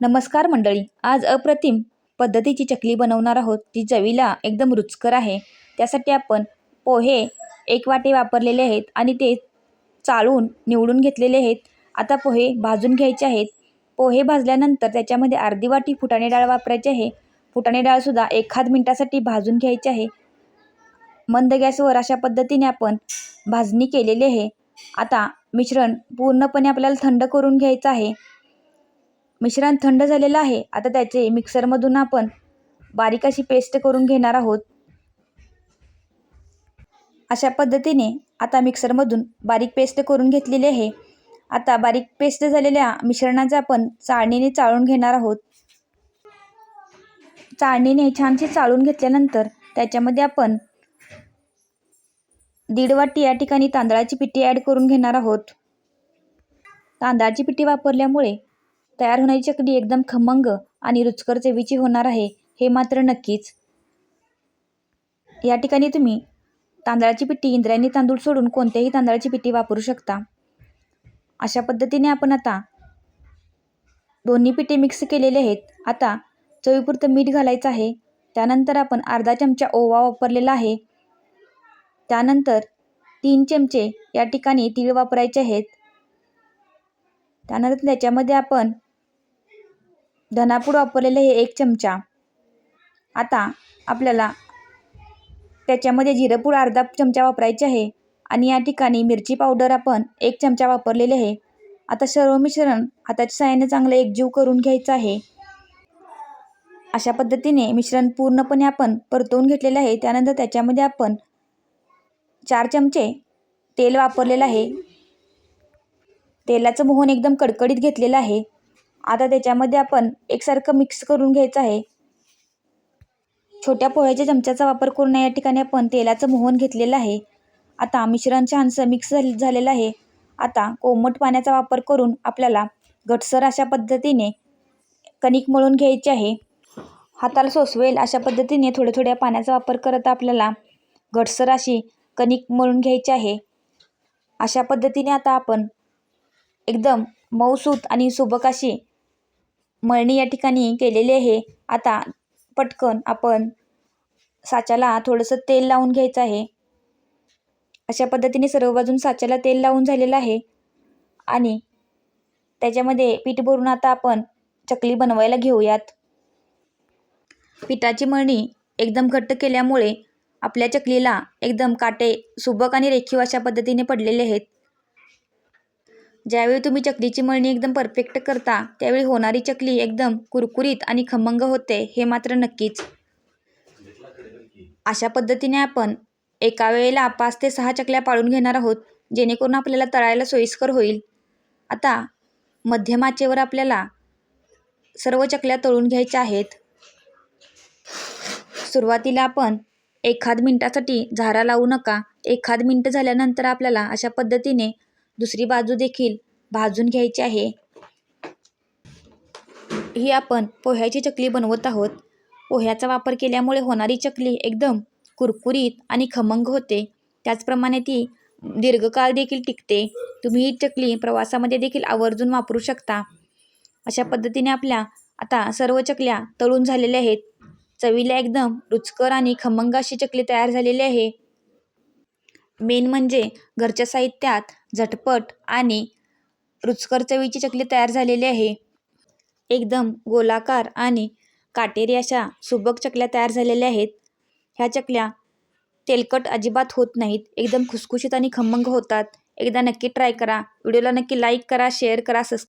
नमस्कार मंडळी आज अप्रतिम पद्धतीची चकली बनवणार आहोत ती चवीला एकदम रुचकर आहे. त्यासाठी आपण पोहे एक वाटे वापरलेले आहेत आणि ते चाळून निवडून घेतलेले आहेत. आता पोहे भाजून घ्यायचे आहेत. पोहे भाजल्यानंतर त्याच्यामध्ये अर्धी वाटी फुटाणे डाळ वापरायची आहे. फुटाणे डाळसुद्धा एखाद मिनटासाठी भाजून घ्यायची आहे. मंद गॅसवर अशा पद्धतीने आपण भाजणी केलेली आहे. आता मिश्रण पूर्णपणे आपल्याला थंड करून घ्यायचं आहे. मिश्रण थंड झालेलं आहे. आता त्याचे मिक्सरमधून आपण बारीक अशी पेस्ट करून घेणार आहोत. अशा पद्धतीने आता मिक्सरमधून बारीक पेस्ट करून घेतलेली आहे. आता बारीक पेस्ट झालेल्या मिश्रणाचा आपण चाळणीने चाळून घेणार आहोत. चाळणीने छानशी चाळून घेतल्यानंतर त्याच्यामध्ये आपण दीड वाटी या ठिकाणी तांदळाची पिठी ॲड करून घेणार आहोत. तांदळाची पिठी वापरल्यामुळे तयार होण्याची चकली एकदम खमंग आणि रुचकर चवीची होणार आहे हे मात्र नक्कीच. या ठिकाणी तुम्ही तांदळाची पिठी इंद्रायणी तांदूळ सोडून कोणत्याही तांदळाची पिठी वापरू शकता. अशा पद्धतीने आपण आता दोन्ही पिठे मिक्स केलेले आहेत. आता चवीपुरतं मीठ घालायचं आहे. त्यानंतर आपण अर्धा चमचा ओवा वापरलेला आहे. त्यानंतर तीन चमचे या ठिकाणी तीळ वापरायचे आहेत. त्यानंतर त्याच्यामध्ये आपण धनापूड वापरलेले हे एक चमचा. आता आपल्याला त्याच्यामध्ये जिरंपूड अर्धा चमचा वापरायचे आहे आणि या ठिकाणी मिरची पावडर आपण एक चमचा वापरलेले आहे. आता सर्व मिश्रण हाताच्या साह्याने चांगलं एकजीव करून घ्यायचं आहे. अशा पद्धतीने मिश्रण पूर्णपणे आपण परतवून घेतलेलं आहे. त्यानंतर त्याच्यामध्ये आपण चार चमचे तेल वापरलेलं आहे. तेलाचं मोहन एकदम कडकडीत घेतलेलं आहे. आता त्याच्यामध्ये आपण एकसारखं मिक्स करून घ्यायचं आहे. छोट्या पोह्याच्या चमच्याचा वापर करून या ठिकाणी आपण तेलाचं मोहन घेतलेलं आहे. आता मिश्रण छानसं मिक्स झालेलं आहे. आता कोमट पाण्याचा वापर करून आपल्याला घटसर अशा पद्धतीने कणिक मळून घ्यायची आहे. हाताला सोसवेल अशा पद्धतीने थोड्या थोड्या पाण्याचा वापर करत आपल्याला घटसर अशी कणिक मळून घ्यायची आहे. अशा पद्धतीने आता आपण एकदम मऊसूत आणि सुबक अशी मळणी या ठिकाणी केलेली आहे. आता पटकन आपण साच्याला थोडंसं तेल लावून घ्यायचं आहे. अशा पद्धतीने सर्व बाजून साच्याला तेल लावून झालेलं आहे. आणि त्याच्यामध्ये पीठ भरून आता आपण चकली बनवायला घेऊयात. पिठाची मळणी एकदम घट्ट केल्यामुळे आपल्या चकलीला एकदम काटे सुबक आणि रेखीव अशा पद्धतीने पडलेले आहेत. ज्यावेळी तुम्ही चकलीची मळणी एकदम परफेक्ट करता त्यावेळी होणारी चकली एकदम कुरकुरीत आणि खमंग होते हे मात्र नक्कीच. अशा पद्धतीने आपण एका वेळेला पाच ते सहा चकल्या पाळून घेणार आहोत जेणेकरून आपल्याला तळायला सोयीस्कर होईल. आता मध्यमाचेवर आपल्याला सर्व चकल्या तळून घ्यायच्या आहेत. सुरुवातीला आपण एखाद मिनटासाठी झारा लावू नका. एखाद मिनटं झाल्यानंतर आपल्याला अशा पद्धतीने दुसरी बाजू देखील भाजून घ्यायची आहे. ही आपण पोह्याची चकली बनवत आहोत. पोह्याचा वापर केल्यामुळे होणारी चकली एकदम कुरकुरीत आणि खमंग होते. त्याचप्रमाणे ती दीर्घकाळ देखील टिकते. तुम्ही ही चकली प्रवासामध्ये देखील आवर्जून वापरू शकता. अशा पद्धतीने आपल्या आता सर्व चकल्या तळून झालेल्या आहेत. चवीला एकदम रुचकर आणि खमंग अशी चकली तयार झालेली आहे. मेन म्हणजे घरच्या साहित्यात झटपट आणि रुचकर चवीची चकली तयार झालेली आहे. एकदम गोलाकार आणि काटेरी अशा सुबक चकल्या तयार झालेल्या आहेत. ह्या चकल्या तेलकट अजिबात होत नाहीत. एकदम खुसखुशीत आणि खमंग होतात. एकदा नक्की ट्राय करा. व्हिडिओला नक्की लाईक करा शेअर करा सबस्क्राईब